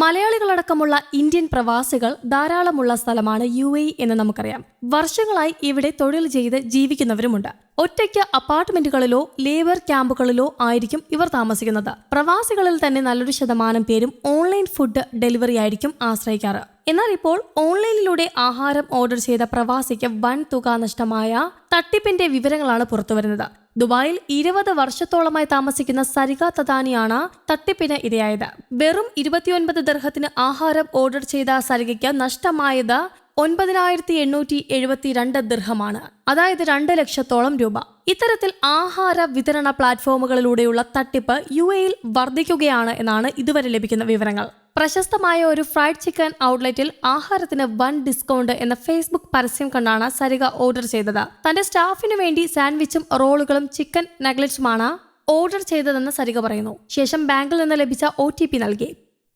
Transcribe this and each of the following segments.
മലയാളികളടക്കമുള്ള Indian പ്രവാസികൾ ധാരാളമുള്ള സ്ഥലമാണ് U A എന്ന് നമുക്കറിയാം. വർഷങ്ങളായി ഇവിടെ തൊഴിൽ ചെയ്ത് ജീവിക്കുന്നവരുമുണ്ട്. ഒറ്റയ്ക്ക് അപ്പാർട്ട്മെന്റുകളിലോ ലേബർ ക്യാമ്പുകളിലോ ആയിരിക്കും ഇവർ താമസിക്കുന്നത്. പ്രവാസികളിൽ തന്നെ നല്ലൊരു ശതമാനം പേരും ഓൺലൈൻ ഫുഡ് ഡെലിവറി ആയിരിക്കും ആശ്രയിക്കാറ്. എന്നാൽ ഇപ്പോൾ ഓൺലൈനിലൂടെ ആഹാരം ഓർഡർ ചെയ്ത പ്രവാസിക്ക് വൻ തുക നഷ്ടമായ തട്ടിപ്പിന്റെ വിവരങ്ങളാണ് പുറത്തുവരുന്നത്. ദുബായിൽ ഇരുപത് വർഷത്തോളമായി താമസിക്കുന്ന സരിക തദാനിയാണ് തട്ടിപ്പിന് ഇരയായത്. വെറും ഇരുപത്തിയൊൻപത് ദർഹത്തിന് ആഹാരം ഓർഡർ ചെയ്ത സരികയ്ക്ക് നഷ്ടമായത് ഒൻപതിനായിരത്തി എണ്ണൂറ്റി എഴുപത്തിരണ്ട് ദൃഹമാണ്. അതായത് രണ്ട് ലക്ഷത്തോളം രൂപ. ഇത്തരത്തിൽ ആഹാര വിതരണ പ്ലാറ്റ്ഫോമുകളിലൂടെയുള്ള തട്ടിപ്പ് യു എയിൽ വർദ്ധിക്കുകയാണ് എന്നാണ് ഇതുവരെ ലഭിക്കുന്ന വിവരങ്ങൾ. പ്രശസ്തമായ ഒരു ഫ്രൈഡ് ചിക്കൻ ഔട്ട്ലെറ്റിൽ ആഹാരത്തിന് വൻ ഡിസ്കൗണ്ട് എന്ന ഫേസ്ബുക്ക് പരസ്യം കണ്ടാണ് സരിക ഓർഡർ ചെയ്തത്. തന്റെ സ്റ്റാഫിനു വേണ്ടി സാൻഡ്വിച്ചും റോളുകളും ചിക്കൻ നഗ്ലറ്റ്സുമാണ് ഓർഡർ ചെയ്തതെന്ന് സരിക പറയുന്നു. ശേഷം ബാങ്കിൽ നിന്ന് ലഭിച്ച ഒ നൽകി.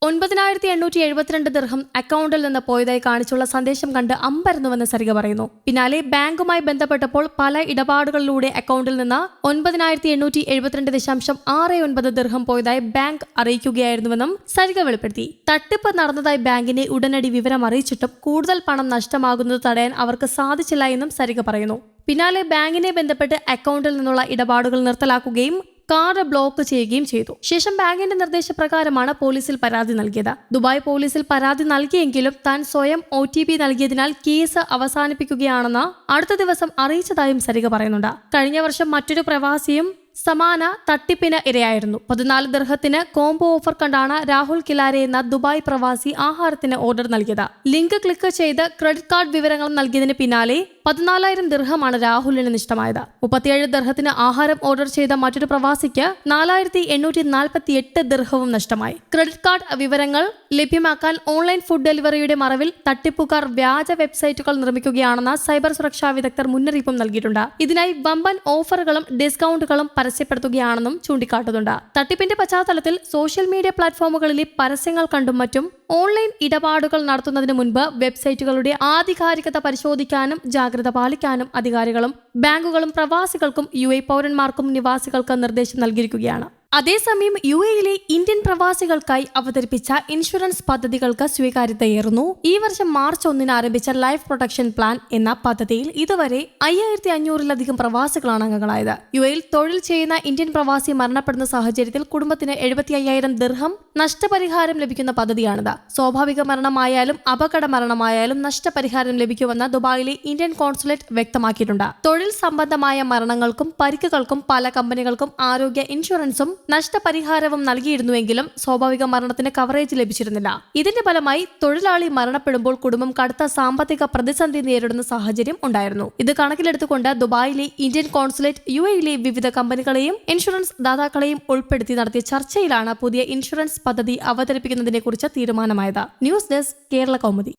ഒൻപതിനായിരത്തി എണ്ണൂറ്റി എഴുപത്തിരണ്ട് ദർഹം അക്കൗണ്ടിൽ നിന്ന് പോയതായി കാണിച്ചുള്ള സന്ദേശം കണ്ട് അമ്പരന്നുവെന്ന് സരിക പറയുന്നു. പിന്നാലെ ബാങ്കുമായി ബന്ധപ്പെട്ടപ്പോൾ പല ഇടപാടുകളിലൂടെ അക്കൗണ്ടിൽ നിന്ന് ഒൻപതിനായിരത്തി എണ്ണൂറ്റി എഴുപത്തിരണ്ട് ദശാംശം ആറ് ഒൻപത് ദർഹം പോയതായി ബാങ്ക് അറിയിക്കുകയായിരുന്നുവെന്നും സരിക വെളിപ്പെടുത്തി. തട്ടിപ്പ് നടന്നതായി ബാങ്കിനെ ഉടനടി വിവരം അറിയിച്ചിട്ടും കൂടുതൽ പണം നഷ്ടമാകുന്നത് തടയാൻ അവർക്ക് സാധിച്ചില്ല എന്നും സരിക പറയുന്നു. പിന്നാലെ ബാങ്കിനെ ബന്ധപ്പെട്ട് അക്കൗണ്ടിൽ നിന്നുള്ള ഇടപാടുകൾ നിർത്തലാക്കുകയും കാർഡ് ബ്ലോക്ക് ചെയ്യുകയും ചെയ്തു. ശേഷം ബാങ്കിന്റെ നിർദ്ദേശപ്രകാരമാണ് പോലീസിൽ പരാതി നൽകിയത്. ദുബായ് പോലീസിൽ പരാതി നൽകിയെങ്കിലും താൻ സ്വയം ഒ ടി പി നൽകിയതിനാൽ കേസ് അവസാനിപ്പിക്കുകയാണെന്ന് അടുത്ത ദിവസം അറിയിച്ചതായും സരിക പറയുന്നുണ്ട്. കഴിഞ്ഞ വർഷം മറ്റൊരു പ്രവാസിയും സമാന തട്ടിപ്പിന് ഇരയായിരുന്നു. പതിനാല് ദർഹത്തിന് കോംബോ ഓഫർ കണ്ടാണ് രാഹുൽ കിലാരെ എന്ന ദുബായ് പ്രവാസി ആഹാരത്തിന് ഓർഡർ നൽകിയത്. ലിങ്ക് ക്ലിക്ക് ചെയ്ത് ക്രെഡിറ്റ് കാർഡ് വിവരങ്ങൾ നൽകിയതിന് പിന്നാലെ പതിനാലായിരം ദർഹമാണ് രാഹുലിന് നഷ്ടമായത് മുപ്പത്തിയേഴ് ദർഹത്തിന് ആഹാരം ഓർഡർ ചെയ്ത മറ്റൊരു പ്രവാസിക്ക് നാലായിരത്തി എണ്ണൂറ്റി നാൽപ്പത്തി എട്ട് ദർഹവും നഷ്ടമായി. ക്രെഡിറ്റ് കാർഡ് വിവരങ്ങൾ ലഭ്യമാക്കാൻ ഓൺലൈൻ ഫുഡ് ഡെലിവറിയുടെ മറവിൽ തട്ടിപ്പുകാർ വ്യാജ വെബ്സൈറ്റുകൾ നിർമ്മിക്കുകയാണെന്ന് സൈബർ സുരക്ഷാ വിദഗ്ധർ മുന്നറിയിപ്പും നൽകിയിട്ടുണ്ട്. ഇതിനായി വമ്പൻ ഓഫറുകളും ഡിസ്കൗണ്ടുകളും പരസ്യപ്പെടുത്തുകയാണെന്നും ചൂണ്ടിക്കാട്ടുന്നുണ്ട്. തട്ടിപ്പിന്റെ പശ്ചാത്തലത്തിൽ സോഷ്യൽ മീഡിയ പ്ലാറ്റ്ഫോമുകളിലെ പരസ്യങ്ങൾ കണ്ടും മറ്റും ഓൺലൈൻ ഇടപാടുകൾ നടത്തുന്നതിന് മുൻപ് വെബ്സൈറ്റുകളുടെ ആധികാരികത പരിശോധിക്കാനും ജാഗ്രത പാലിക്കാനും അധികാരികളും ബാങ്കുകളും പ്രവാസികൾക്കും യു എ പൗരന്മാർക്കും നിവാസികൾക്ക് നിർദ്ദേശം നൽകിയിരിക്കുകയാണ്. അതേസമയം യു എയിലെ ഇന്ത്യൻ പ്രവാസികൾക്കായി അവതരിപ്പിച്ച ഇൻഷുറൻസ് പദ്ധതികൾക്ക് സ്വീകാര്യതയേറുന്നു. ഈ വർഷം മാർച്ച് ഒന്നിന് ആരംഭിച്ച ലൈഫ് പ്രൊട്ടക്ഷൻ പ്ലാൻ എന്ന പദ്ധതിയിൽ ഇതുവരെ അയ്യായിരത്തി അഞ്ഞൂറിലധികം പ്രവാസികളാണ് അംഗങ്ങളായത്. യു എയിൽ തൊഴിൽ ചെയ്യുന്ന ഇന്ത്യൻ പ്രവാസി മരണപ്പെടുന്ന സാഹചര്യത്തിൽ കുടുംബത്തിന് എഴുപത്തി അയ്യായിരം ദീർഘം നഷ്ടപരിഹാരം ലഭിക്കുന്ന പദ്ധതിയാണിത്. സ്വാഭാവിക മരണമായാലും അപകട മരണമായാലും നഷ്ടപരിഹാരം ലഭിക്കുമെന്ന് ദുബായിലെ ഇന്ത്യൻ കോൺസുലേറ്റ് വ്യക്തമാക്കിയിട്ടുണ്ട്. തൊഴിൽ സംബന്ധമായ മരണങ്ങൾക്കും പരിക്കുകൾക്കും പല കമ്പനികൾക്കും ആരോഗ്യ ഇൻഷുറൻസും നഷ്ടപരിഹാരവും നൽകിയിരുന്നുവെങ്കിലും സ്വാഭാവിക മരണത്തിന് കവറേജ് ലഭിച്ചിരുന്നില്ല. ഇതിന്റെ ഫലമായി തൊഴിലാളി മരണപ്പെടുമ്പോൾ കുടുംബം കടുത്ത സാമ്പത്തിക പ്രതിസന്ധി നേരിടുന്ന സാഹചര്യം ഉണ്ടായിരുന്നു. ഇത് കണക്കിലെടുത്തുകൊണ്ട് ദുബായിലെ ഇന്ത്യൻ കോൺസുലേറ്റ് യു എയിലെ വിവിധ കമ്പനികളെയും ഇൻഷുറൻസ് ദാതാക്കളെയും ഉൾപ്പെടുത്തി നടത്തിയ ചർച്ചയിലാണ് പുതിയ ഇൻഷുറൻസ് പദ്ധതി അവതരിപ്പിക്കുന്നതിനെക്കുറിച്ച് തീരുമാനമായത്. News desk Kerala Kaumudi.